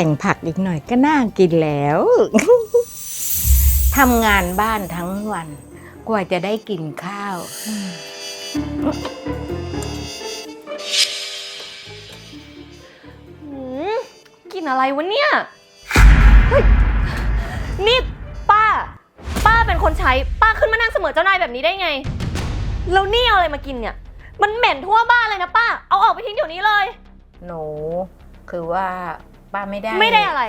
ดี๋ยวไปตกแต่งผักอีกหน่อยก็น่ากินแล้วทำงานบ้านทั้งวัน กว่าจะได้กินข้าว หืมกลินอะไรวะเนี่ยเฮ้ยนี่ป้า ป้าเป็นคนใช้ ป้าขึ้นมานั่งเสมอเจ้านายแบบนี้ได้ไง แล้วนี่เอาอะไรมากินเนี่ย มันเหม็นทั่วบ้านเลยนะป้า เอาออกไปทิ้งเดี๋ยวนี้เลย หนู คือว่า ป้าไม่ได้ไม่ได้อะไร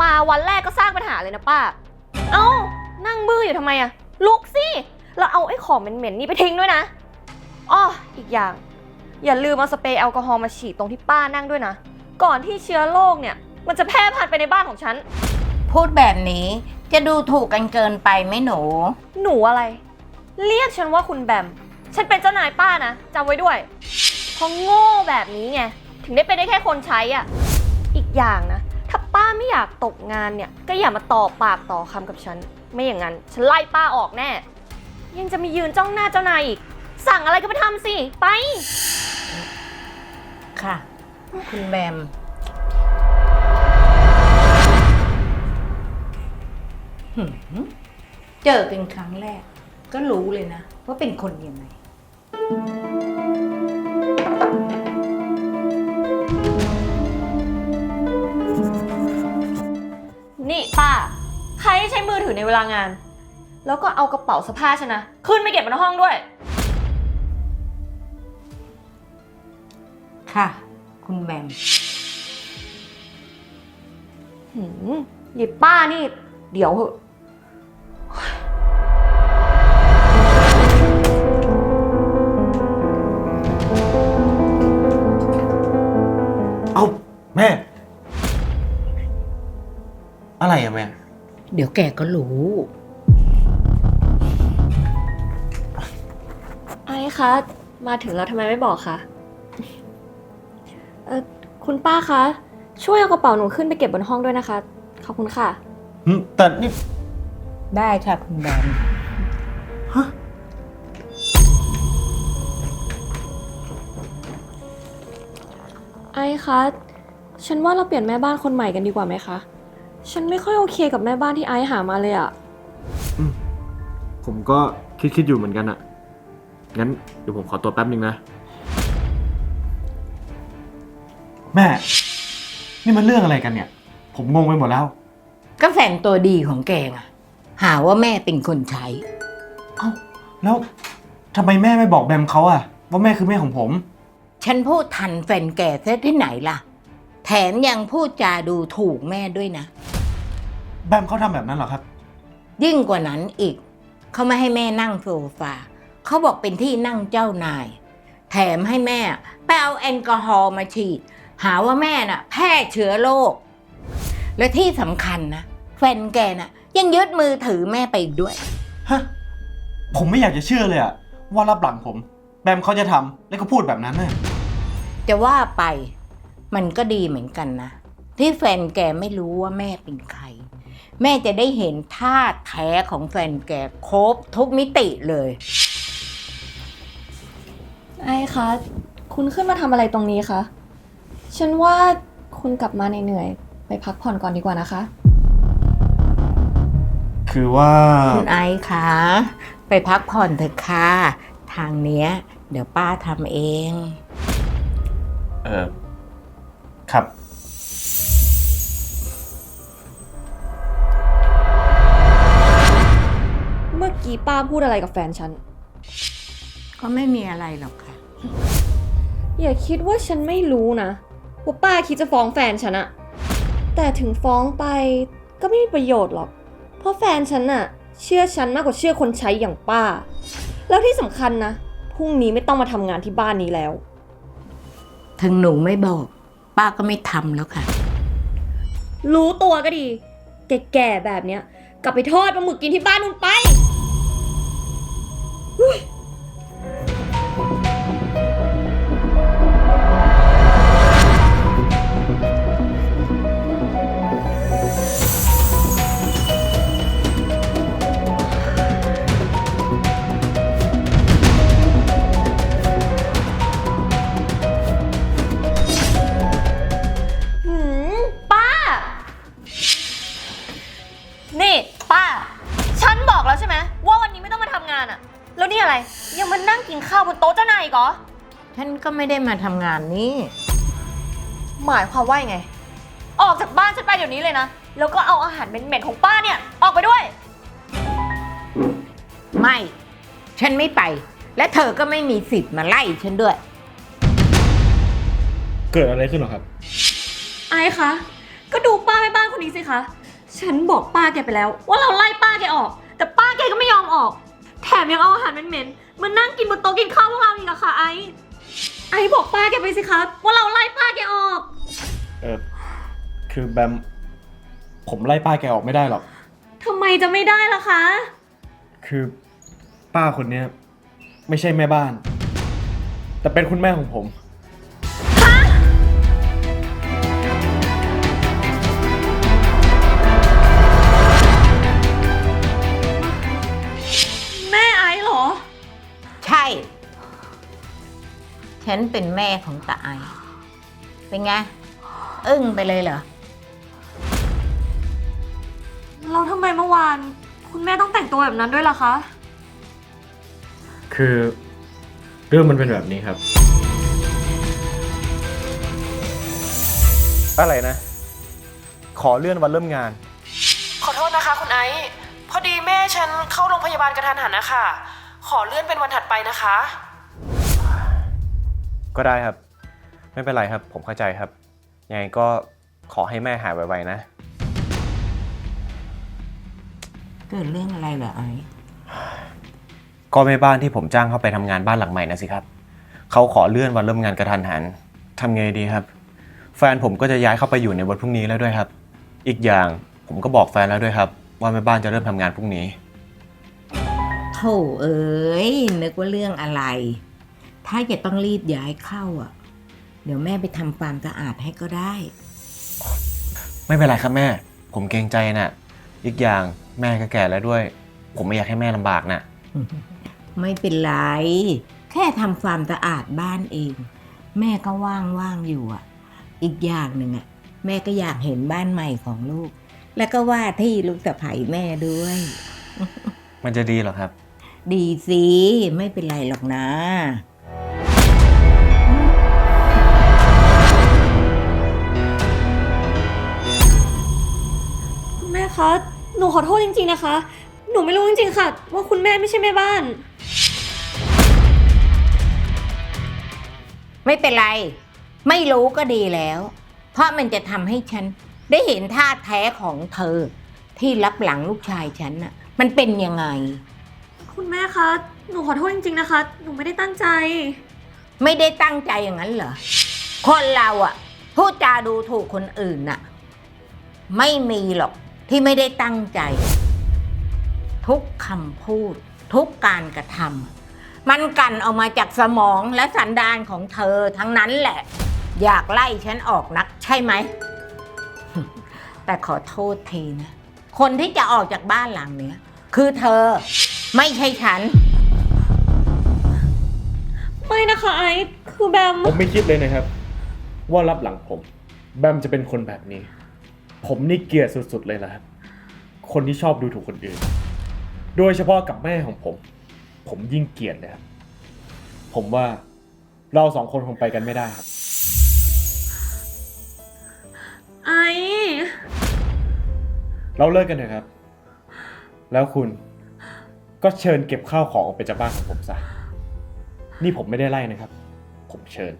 มาวันแรกก็สร้างปัญหาเลยนะป้า เอ้า นั่งบื้ออยู่ทำไมอะลุกสิแล้วเอาไอ้ของเหม็นๆนี่ไปทิ้งด้วยนะอ้ออีกอย่าง อย่าลืมเอาสเปรย์แอลกอฮอล์มาฉีดตรงที่ป้านั่งด้วยนะ ก่อนที่เชื้อโรคเนี่ย มันจะแพร่พันธุ์ไปในบ้านของฉัน พูดแบบนี้จะดูถูกกันเกินไปไหมหนู หนูอะไร เรียกฉันว่าคุณแบม ฉันเป็นเจ้านายป้านะจำไว้ด้วยเพราะโง่แบบนี้ไง ถึงได้เป็นได้แค่คนใช้อะ อย่างนะ ถ้าป้าไม่อยากตกงานเนี่ย ก็อย่ามาต่อปากต่อคำกับฉัน ไม่อย่างนั้น ฉันไล่ป้าออกแน่ ยังจะมียืนจ้องหน้าเจ้านายอีก สั่งอะไรก็ไปทำสิ ไป ค่ะ คุณแบม หืมเจอกันครั้งแรก ก็รู้เลยนะ ว่าเป็นคนยังไง นี่ป้า ใครให้ใช้มือถือในเวลางาน แล้วก็เอากระเป๋าเสื้อผ้าฉันนะ ขึ้นไปเก็บไว้ในห้องด้วย ค่ะ คุณแบมหืมหยิบป้านี่ เดี๋ยวเหอะ เอาแม่ เดี๋ยวแกก็รู้ ไอ้คะ มาถึงแล้วทำไมไม่บอกคะเออคุณป้าคะ ช่วยเอากระเป๋าหนูขึ้นไปเก็บบนห้องด้วยนะคะ ขอบคุณค่ะหึแต่นี่ได้ค่ะคุณแบมฮะไอ้คะ ฉันว่าเราเปลี่ยนแม่บ้านคนใหม่กันดีกว่าไหมคะ ฉันไม่ค่อยโอเคกับแม่บ้านที่ไอ้หามาเลยอะผมก็คิดคิดอยู่เหมือนกันอะงั้นเดี๋ยวผมขอตัวแป๊บนึงนะ แม่ นี่มันเรื่องอะไรกันเนี่ย ผมงงไปหมดแล้ว ก็แฟนตัวดีของแกไงหาว่าแม่เป็นคนใช้ เอ้าแล้วทำไมแม่ไม่บอกแบมเขาอะว่าแม่คือแม่ของผม ฉันพูดทันแฟนแกซะที่ไหนล่ะ แถมยังพูดจาดูถูกแม่ด้วยนะ แบมเขาทำแบบนั้นเหรอครับ ยิ่งกว่านั้นอีก เขาไม่ให้แม่นั่งโซฟาเขาบอกเป็นที่นั่งเจ้านาย แถมให้แม่ไปเอาแอลกอฮอล์มาฉีด หาว่าแม่น่ะ แพร่เชื้อโรคและที่สำคัญนะ แฟนแกน่ะ ยังยึดมือถือแม่ไปอีกด้วย ฮะ ผมไม่อยากจะเชื่อเลยอะว่ารับหลังผม แบมเขาจะทำแล้วก็พูดแบบนั้นน่ะจะว่าไป มันก็ดีเหมือนกันนะ ที่แฟนแกไม่รู้ว่าแม่เป็นใคร แม่จะได้เห็นท่าแท้ของแฟนแกครบทุกมิติเลย ไอ้คะ คุณขึ้นมาทำอะไรตรงนี้คะ ฉันว่าคุณกลับมาเหนื่อยๆไปพักผ่อนก่อนดีกว่านะคะ คือว่า คุณไอซ์คะไปพักผ่อนเถอะค่ะ ทางเนี้ย เดี๋ยวป้าทำเอง เออ ครับ เมื่อกี้ป้าพูดอะไรกับแฟนฉัน ก็ไม่มีอะไรหรอกค่ะ อย่าคิดว่าฉันไม่รู้นะว่าป้าคิดจะฟ้องแฟนฉันอะแต่ถึงฟ้องไปก็ไม่มีประโยชน์หรอก เพราะแฟนฉันอะเชื่อฉันมากกว่าเชื่อคนใช้อย่างป้า แล้วที่สำคัญนะพรุ่งนี้ไม่ต้องมาทำงานที่บ้านนี้แล้ว ถึงหนูไม่บอก ป้าก็ไม่ทำแล้วค่ะ รู้ตัวก็ดี แก่ๆแบบเนี้ย กลับไปทอดปลาหมึกกินที่บ้านนุ่นไป ไม่ได้มาทำงานนี้หมายความว่ายังไง ออกจากบ้านฉันไปเดี๋ยวนี้เลยนะ แล้วก็เอาอาหารเหม็นๆของป้าเนี่ย ออกไปด้วย ไม่ ฉันไม่ไป และเธอก็ไม่มีสิทธิ์มาไล่ฉันด้วย เกิดอะไรขึ้นหรอครับ ไอ้คะ ก็ดูป้าแม่บ้านคนนี้สิคะ ฉันบอกป้าแกไปแล้ว ว่าเราไล่ป้าแกออก แต่ป้าแกก็ไม่ยอมออก แถมยังเอาอาหารเหม็นๆมานั่งกินบนโต๊ะกินข้าวพวกเราอีกอะค่ะไอ้ ไอ้บอกป้าแกไปสิคะว่าเราไล่ป้าแกออก เออคือแบม ผมไล่ป้าแกออกไม่ได้หรอก ทำไมจะไม่ได้ล่ะคะ คือป้าคนเนี้ยไม่ใช่แม่บ้าน แต่เป็นคุณแม่ของผม แม่ไอ้เหรอ ใช่ ฉันเป็นแม่ของตาไอ เป็นไง อึ้งไปเลยเหรอ เราทำไมเมื่อวาน คุณแม่ต้องแต่งตัวแบบนั้นด้วยล่ะคะ คือเรื่องมันเป็นแบบนี้ครับ อะไรนะ ขอเลื่อนวันเริ่มงาน ขอโทษนะคะคุณไอซ์พอดีแม่ฉันเข้าโรงพยาบาลกระทันหันนะคะ ขอเลื่อนเป็นวันถัดไปนะคะ ก็ได้ครับ ไม่เป็นไรครับ ผมเข้าใจครับ ยังไงก็ขอให้แม่หายไวๆนะ เกิดเรื่องอะไรเหรอไอก็แม่บ้านที่ผมจ้างเข้าไปทำงานบ้านหลังใหม่นะสิครับ เขาขอเลื่อนวันเริ่มงานกระทันหันทำไงดีครับ แฟนผมก็จะย้ายเข้าไปอยู่ในวันพรุ่งนี้แล้วด้วยครับ อีกอย่างผมก็บอกแฟนแล้วด้วยครับ ว่าแม่บ้านจะเริ่มทำงานพรุ่งนี้ โถเอ้ยนึกว่าเรื่องอะไร ถ้าจะต้องรีบย้ายเข้าอะ เดี๋ยวแม่ไปทำความสะอาดให้ก็ได้ ไม่เป็นไรครับแม่ ผมเกรงใจน่ะ อีกอย่างแม่ก็แก่แล้วด้วย ผมไม่อยากให้แม่ลำบากน่ะ ไม่เป็นไร แค่ทำความสะอาดบ้านเอง แม่ก็ว่างๆอยู่อะ อีกอย่างหนึ่งอะ แม่ก็อยากเห็นบ้านใหม่ของลูก แล้วก็ว่าที่ลูกสะใภ้แม่ด้วย มันจะดีเหรอครับ ดีสิ ไม่เป็นไรหรอกนะ คุณแม่คะ หนูขอโทษจริง ๆนะคะ หนูไม่รู้จริงๆค่ะ ว่าคุณแม่ไม่ใช่แม่บ้าน ไม่เป็นไร ไม่รู้ก็ดีแล้ว เพราะมันจะทำให้ฉันได้เห็นท่าแท้ของเธอ ที่รับหลังลูกชายฉันน่ะ มันเป็นยังไง คุณแม่คะ หนูขอโทษจริงๆนะคะ หนูไม่ได้ตั้งใจ ไม่ได้ตั้งใจอย่างนั้นเหรอ คนเราอะพูดจาดูถูกคนอื่นน่ะ ไม่มีหรอก ที่ไม่ได้ตั้งใจ ทุกคำพูด ทุกการกระทำมันกลั่นออกมาจากสมองและสันดานของเธอทั้งนั้นแหละ อยากไล่ฉันออกนักใช่ไหม แต่ขอโทษทีนะ คนที่จะออกจากบ้านหลังเนี้ย คือเธอไม่ใช่ฉัน ไม่นะคะไอซ์คือแบม ผมไม่คิดเลยนะครับ ว่ารับหลังผม แบมจะเป็นคนแบบนี้ ผมนี่เกลียดสุดๆเลยนะครับ คนที่ชอบดูถูกคนอื่น โดยเฉพาะกับแม่ของผม ผมยิ่งเกลียดเลยครับ ผมว่าเราสองคนคงไปกันไม่ได้ครับ ไอซ์เราเลิกกันเถอะครับ แล้วคุณก็เชิญเก็บข้าวของออกไปจากบ้านของผมซะ นี่ผมไม่ได้ไล่นะครับ ผมเชิญ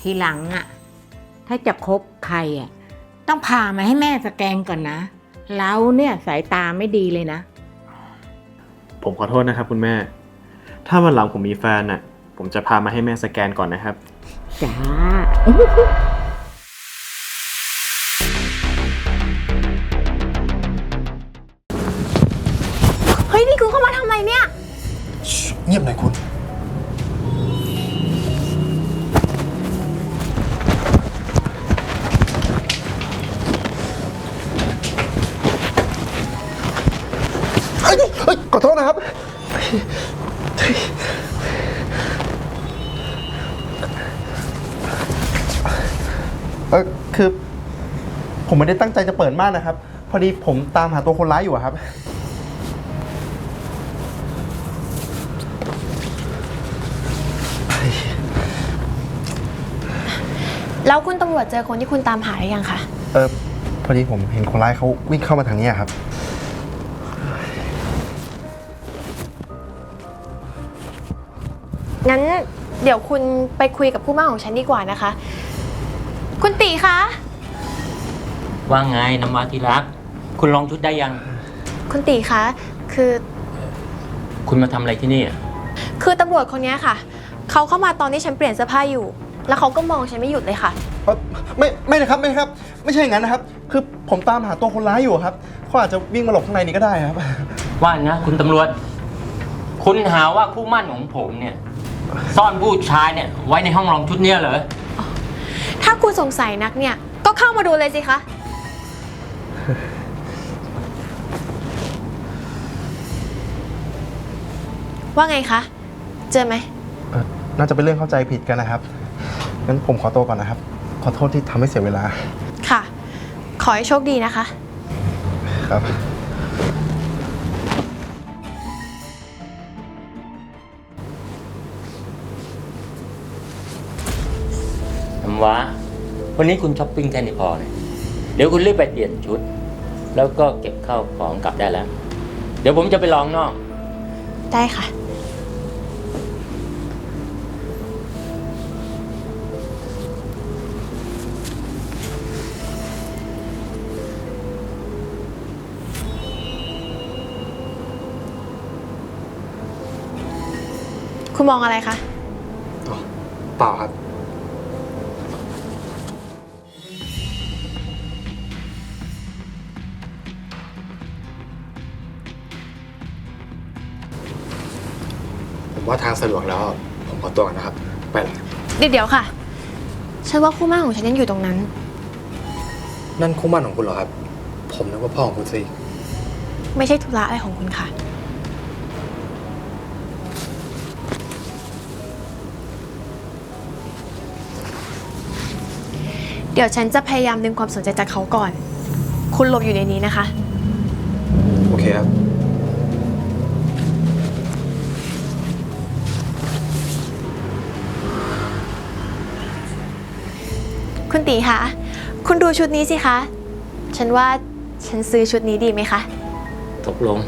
ทีหลังอะถ้าจะคบใครอะต้องพามาให้แม่สแกนก่อนนะเราเนี่ยสายตาไม่ดีเลยนะ ผมขอโทษนะครับ คุณแม่ ถ้าวันหลังผมมีแฟนน่ะ ผมจะพามาให้แม่สแกนก่อนนะครับ จ้า ใจจะเปิดม่านนะครับ พอดีผมตามหาตัวคนร้ายอยู่อะครับ แล้วคุณตำรวจเจอคนที่คุณตามหาหรือยังคะ เออพอดีผมเห็นคนร้ายเขาวิ่งเข้ามาทางนี้อะครับ งั้นเดี๋ยวคุณไปคุยกับผู้มั่งของฉันดีกว่านะคะ คุณตีคะ ว่าไงน้ำว้าที่รัก คุณลองชุดได้ยัง คุณตีคะ คือคุณมาทำอะไรที่นี่อะคือตำรวจคนเนี้ยค่ะ เขาเข้ามาตอนที่ฉันเปลี่ยนเสื้อผ้าอยู่ แล้วเขาก็มองฉันไม่หยุดเลยค่ะ เอ่อไม่ไม่นะครับไม่นะครับ ไม่ใช่อย่างนั้นนะครับ คือผมตามหาตัวคนร้ายอยู่อะครับเขาอาจจะวิ่งมาหลบข้างในนี้ก็ได้ครับ ว่านะคุณตำรวจ คุณหาว่าคู่หมั่นของผมเนี่ย ซ่อนผู้ชายเนี่ย ไว้ในห้องรองชุดเนี้ยเหรอ ถ้าคุณสงสัยนักเนี่ย ก็เข้ามาดูเลยสิคะ ว่าไงคะ เจอไหม เอ่อน่าจะเป็นเรื่องเข้าใจผิดกันนะครับ งั้นผมขอตัวก่อนนะครับ ขอโทษที่ทำให้เสียเวลาค่ะ ขอให้โชคดีนะคะ ครับ น้ำว้าวันนี้คุณช้อปปิ้งแค่นี้พอเนี่ยเดี๋ยวคุณรีบไปเปลี่ยนชุด แล้วก็เก็บข้าวของกลับได้แล้ว เดี๋ยวผมจะไปลองนอก ได้ค่ะ คุณมองอะไรคะ เปล่าครับ ว่าทางสะดวกแล้ว ผมขอตัวก่อนนะครับ ไปละเดี๋ยวเดี๋ยวค่ะ ฉันว่าคู่หมั่นของฉันยังอยู่ตรงนั้น นั่นคู่หมั่นของคุณเหรอครับ ผมนึกว่าพ่อของคุณสิไม่ใช่ธุระอะไรของคุณค่ะ เดี๋ยวฉันจะพยายามดึงความสนใจจากเขาก่อน คุณหลบอยู่ในนี้นะคะ โอเคครับ คุณตีคะ คุณดูชุดนี้สิคะ ฉันว่าฉันซื้อชุดนี้ดีไหมคะ ตกลง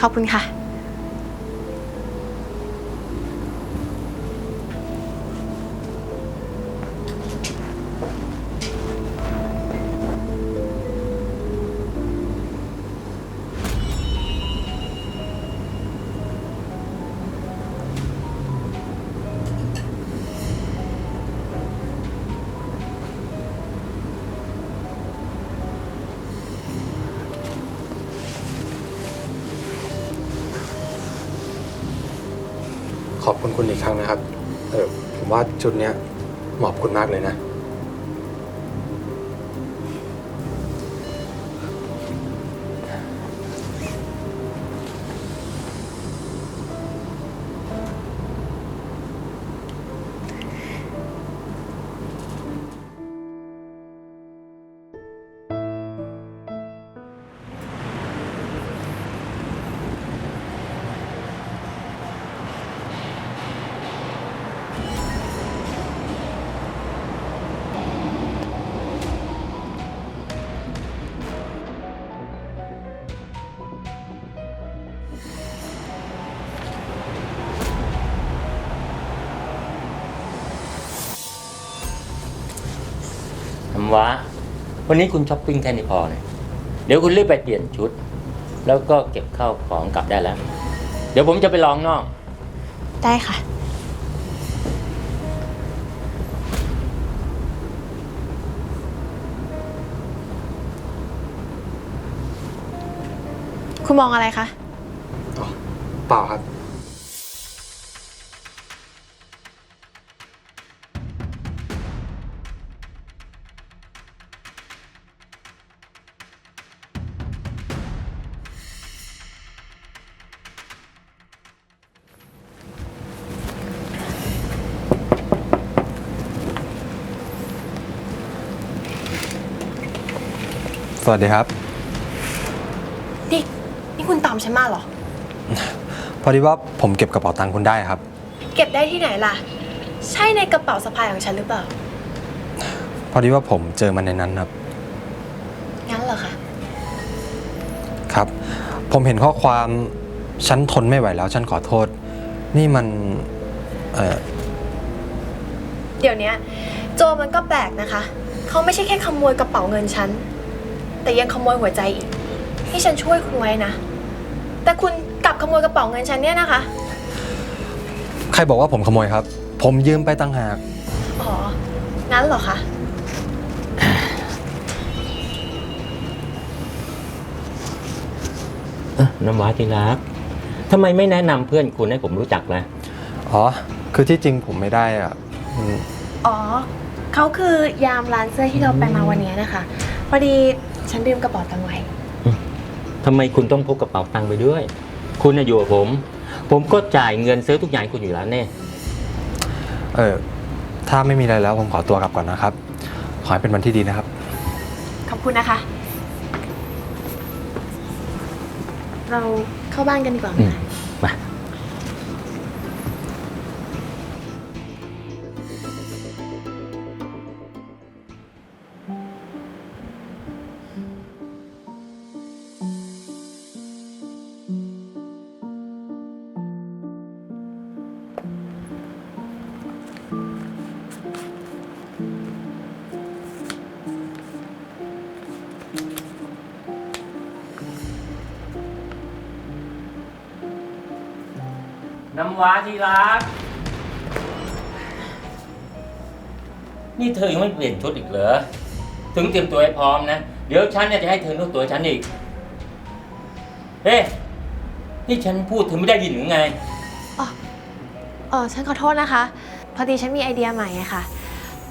ขอบคุณค่ะ จุดเนี้ยเหมาะกับคุณมากเลยนะ วันนี้คุณช้อปปิ้งแค่นี้พอเนี่ยเดี๋ยวคุณรีบไปเปลี่ยนชุด แล้วก็เก็บข้าวของกลับได้แล้ว เดี๋ยวผมจะไปลองนอก ได้ค่ะ คุณมองอะไรคะเปล่าครับ สวัสดีครับ นี่นี่คุณตามฉันมาเหรอ พอดีว่าผมเก็บกระเป๋าตังค์คุณได้ครับ เก็บได้ที่ไหนล่ะ ใช่ในกระเป๋าสะพายของฉันหรือเปล่า พอดีว่าผมเจอมันในนั้นครับ งั้นเหรอคะ ครับ ผมเห็นข้อความฉันทนไม่ไหวแล้ว ฉันขอโทษ นี่มันเอ่อเดี๋ยวเนี้ยโจรมันก็แปลกนะคะ เขาไม่ใช่แค่ขโมยกระเป๋าเงินฉัน แต่ยังขโมยหัวใจอีกที่ฉันช่วยคุณไว้นะ แต่คุณกลับขโมยกระเป๋าเงินฉันเนี่ยนะคะ ใครบอกว่าผมขโมยครับ ผมยืมไปตั้งหาก อ๋อ งั้นเหรอคะ เอ้อน้ำว้าที่รักทำไมไม่แนะนำเพื่อนคุณให้ผมรู้จักล่ะ อ๋อ คือที่จริงผมไม่ได้อะอืมอ๋อ เขาคือยามร้านเสื้อที่เราไปมาวันนี้นะคะ พอดี ฉันลืมกระเป๋าตังค์ไว้ ทำไมคุณต้องพกกระเป๋าตังค์ไปด้วย คุณน่ะอยู่กับผม ผมก็จ่ายเงินซื้อทุกอย่างให้คุณอยู่แล้วเนี่ยเออถ้าไม่มีอะไรแล้วผมขอตัวกลับก่อนนะครับ ขอให้เป็นวันที่ดีนะครับ ขอบคุณนะคะ เราเข้าบ้านกันดีกว่าไหมอืม คะ น้ำว้าที่รัก นี่เธอยังไม่เปลี่ยนชุดอีกเหรอ ถึงเตรียมตัวให้พร้อมนะ เดี๋ยวฉันเนี่ยจะให้เธอนวดตัวให้ฉันอีก เฮ้นี่ฉันพูดเธอไม่ได้ยินหรือไง เออฉันขอโทษนะคะ พอดีฉันมีไอเดียใหม่อะค่ะ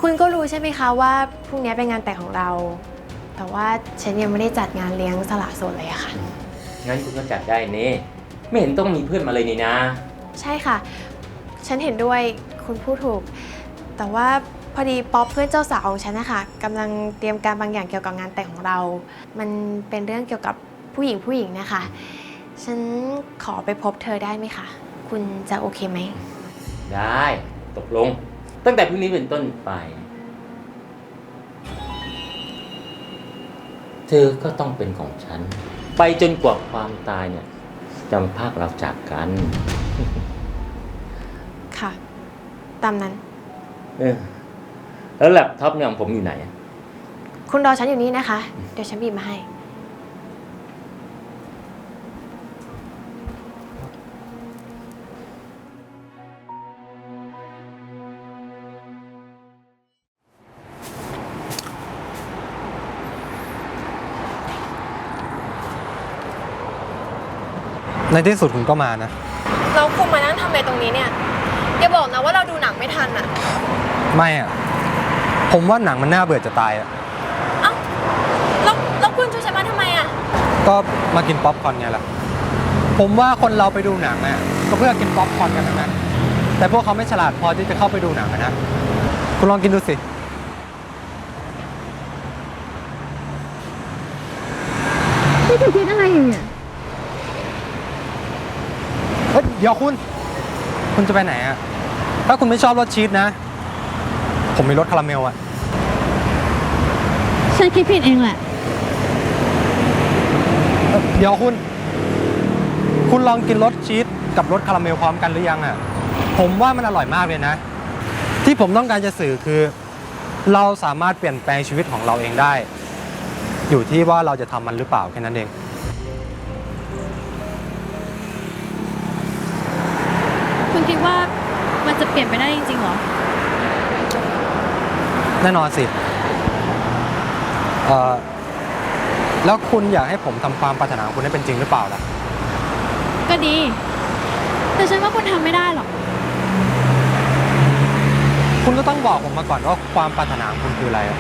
คุณก็รู้ใช่ไหมคะว่าพรุ่งนี้เป็นงานแต่งของเรา แต่ว่าฉันยังไม่ได้จัดงานเลี้ยงสละโสดเลยอะค่ะ งั้นคุณก็จัดได้นี่ ไม่เห็นต้องมีเพื่อนมาเลยนี่นะ ใช่ค่ะ ฉันเห็นด้วยคุณพูดถูก แต่ว่าพอดีป๊อปเพื่อนเจ้าสาวของฉันนะคะกำลังเตรียมการบางอย่างเกี่ยวกับงานแต่งของเรา มันเป็นเรื่องเกี่ยวกับผู้หญิงผู้หญิงนะคะ ฉันขอไปพบเธอได้ไหมคะ คุณจะโอเคไหม ได้ตกลง ตั้งแต่พรุ่งนี้เป็นต้นไป เธอก็ต้องเป็นของฉัน ไปจนกว่าความตายเนี่ยจำภาคเราจากกัน ค่ะ ตามนั้น เออแล้วแล็ปท็อปเนี่ยของผมอยู่ไหนอะคุณรอฉันอยู่นี่นะคะ เดี๋ยวฉันบีบมาให้ ในที่สุดคุณก็มานะ เราคุณมานั่งทำอะไรตรงนี้เนี่ย อย่าบอกนะว่าเราดูหนังไม่ทันอะไม่อะ ผมว่าหนังมันน่าเบื่อจะตายอะ เอ้าแล้วแล้วคุณชวนฉันมาทำไมอะก็มากินป๊อปคอร์นไงล่ะ ผมว่าคนเราไปดูหนังอะก็เพื่อกินป๊อปคอร์นกันทั้งนั้นแต่พวกเขาไม่ฉลาดพอที่จะเข้าไปดูหนังอะนะ คุณลองกินดูสิ นี่เธอคิดอะไรอยู่เนี่ย เฮ้ยเดี๋ยวคุณ คุณจะไปไหนอะถ้าคุณไม่ชอบรสชีสนะ ผมมีรสคาราเมลอะฉันคิดผิดเองแหละ เอ่อเดี๋ยวคุณ คุณลองกินรสชีสกับรสคาราเมลพร้อมกันหรือยังอะผมว่ามันอร่อยมากเลยนะ ที่ผมต้องการจะสื่อคือ เราสามารถเปลี่ยนแปลงชีวิตของเราเองได้ อยู่ที่ว่าเราจะทำมันหรือเปล่าแค่นั้นเอง คุณคิดว่ามันจะเปลี่ยนไปได้จริงๆเหรอ แน่นอนสิเอ่อแล้วคุณอยากให้ผมทำความปรารถนาของคุณให้เป็นจริงหรือเปล่าล่ะ ก็ดี แต่ฉันว่าคุณทำไม่ได้หรอก คุณก็ต้องบอกผมมาก่อนว่าความปรารถนาของคุณคืออะไรอะ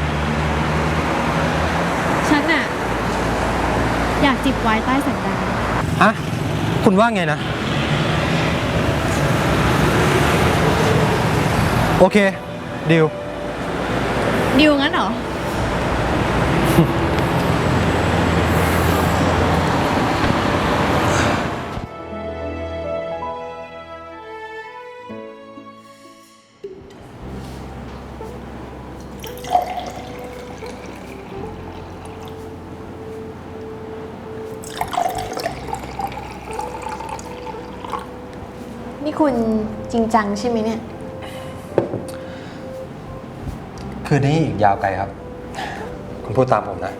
ฉันน่ะ อยากจิบไวน์ใต้แสงดาว ฮะ คุณว่าไงนะ โอเคดิวดิวงั้นเหรอ นี่คุณจริงจังใช่ไหมเนี่ย คืนนี้อีกยาวไกลครับ คุณพูดตามผมนะ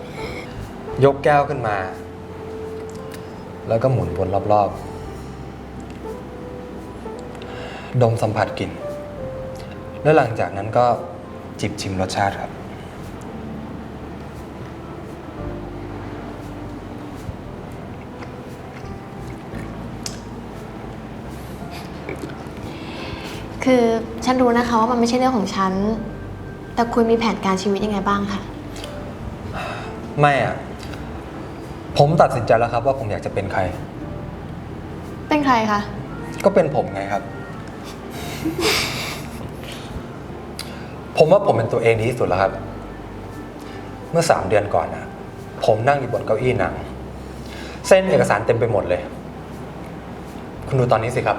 ยกแก้วขึ้นมา แล้วก็หมุนวนรอบๆ ดมสัมผัสกลิ่น แล้วหลังจากนั้นก็จิบชิมรสชาติครับ คือฉันรู้นะคะว่ามันไม่ใช่เรื่องของฉัน แต่คุณมีแผนการชีวิตยังไงบ้างคะ ไม่อะผมตัดสินใจแล้วครับ ว่าผมอยากจะเป็นใคร เป็นใครคะ ก็เป็นผมไงครับ ผมว่าผมเป็นตัวเองดีที่สุดแล้วครับ เมื่อสามเดือนก่อนนะผมนั่งอยู่บนเก้าอี้หนัง เส้นเอกสารเต็มไปหมดเลย คุณดูตอนนี้สิครับ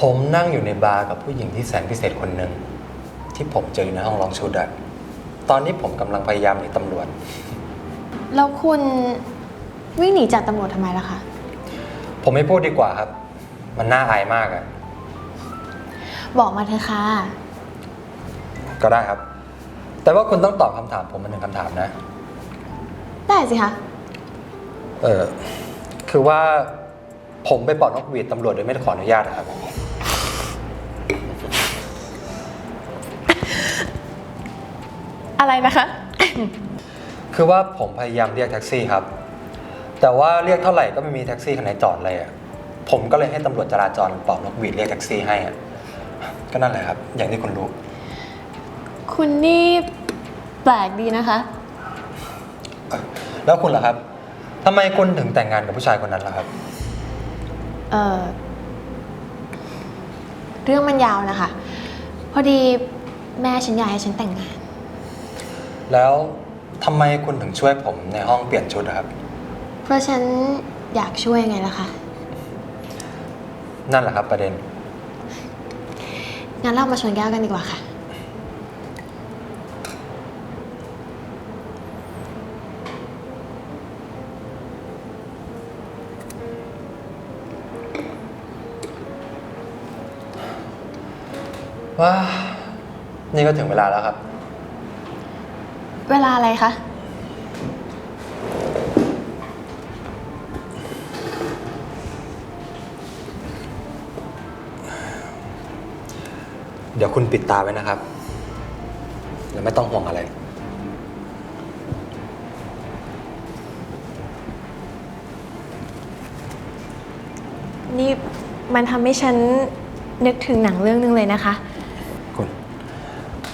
ผมนั่งอยู่ในบาร์กับผู้หญิงที่แสนพิเศษคนหนึ่ง ที่ผมเจออยู่ในห้องลองชุดอะตอนนี้ผมกำลังพยายามหนีตำรวจ แล้วคุณวิ่งหนีจากตำรวจทำไมล่ะคะ ผมไม่พูดดีกว่าครับ มันน่าอายมากอะบอกมาเถอะค่ะ ก็ได้ครับ แต่ว่าคุณต้องตอบคำถามผมมาหนึ่งคำถามนะ ได้สิคะ เออคือว่าผมไปปลดนกหวีดตำรวจโดยไม่ได้ขออนุญาตนะครับ อะไรนะคะ คือว่าผมพยายามเรียกแท็กซี่ครับ แต่ว่าเรียกเท่าไหร่ก็ไม่มีแท็กซี่คันไหนจอดเลยอะผมก็เลยให้ตำรวจจราจรเป่านกหวีดเรียกแท็กซี่ให้อะก็นั่นแหละครับ อย่างที่คุณรู้ คุณนี่แปลกดีนะคะ แล้วคุณล่ะครับทำไมคุณถึงแต่งงานกับผู้ชายคนนั้นล่ะครับ เออเรื่องมันยาวนะคะ พอดีแม่ฉันอยากให้ฉันแต่งงาน แล้วทำไมคุณถึงช่วยผมในห้องเปลี่ยนชุดอะครับ เพราะฉันอยากช่วยไงล่ะคะนั่นแหละครับประเด็น งั้นเรามาชนแก้วกันดีกว่าค่ะว้านี่ก็ถึงเวลาแล้วครับ เวลาอะไรคะ เดี๋ยวคุณปิดตาไว้นะครับ แล้วไม่ต้องห่วงอะไร นี่มันทำให้ฉันนึกถึงหนังเรื่องนึงเลยนะคะ คุณ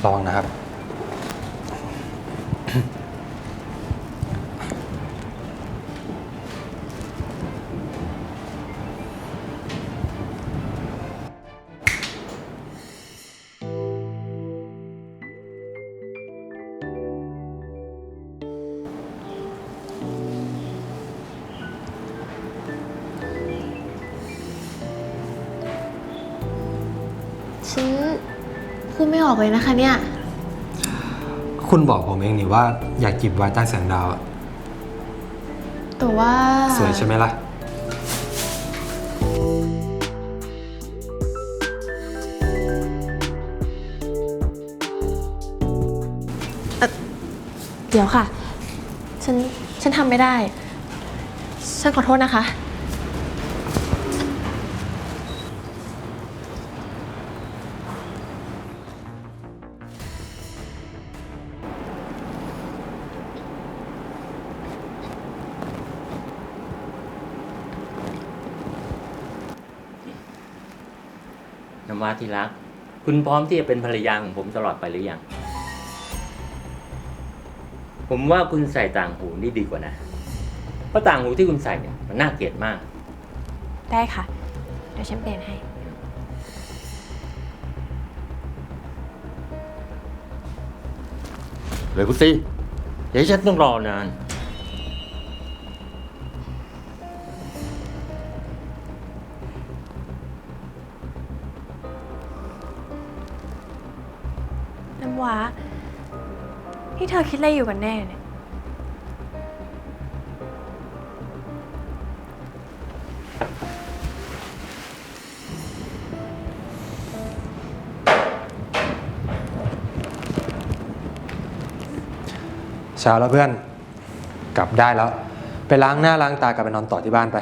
ระวังนะครับ ไม่ออกเลยนะคะเนี่ย คุณบอกผมเองนี่ว่าอยากจีบไว้ใต้แสงดาวอะแต่ว่าสวยใช่ไหมล่ะ เดี๋ยวค่ะ ฉัน ฉันทำไม่ได้ ฉันขอโทษนะคะ ว้าที่รัก คุณพร้อมที่จะเป็นภรรยาของผมตลอดไปหรือยัง ผมว่าคุณใส่ต่างหูนี่ดีกว่านะ เพราะต่างหูที่คุณใส่เนี่ยมันน่าเกลียดมาก ได้ค่ะ เดี๋ยวฉันเปลี่ยนให้เร็วสิเดี๋ยวฉันต้องรอนานน้ นี่เธอคิดอะไรอยู่กันแน่เนี่ย เช้าแล้วเพื่อน กลับได้แล้ว ไปล้างหน้าล้างตากลับไปนอนต่อที่บ้านไป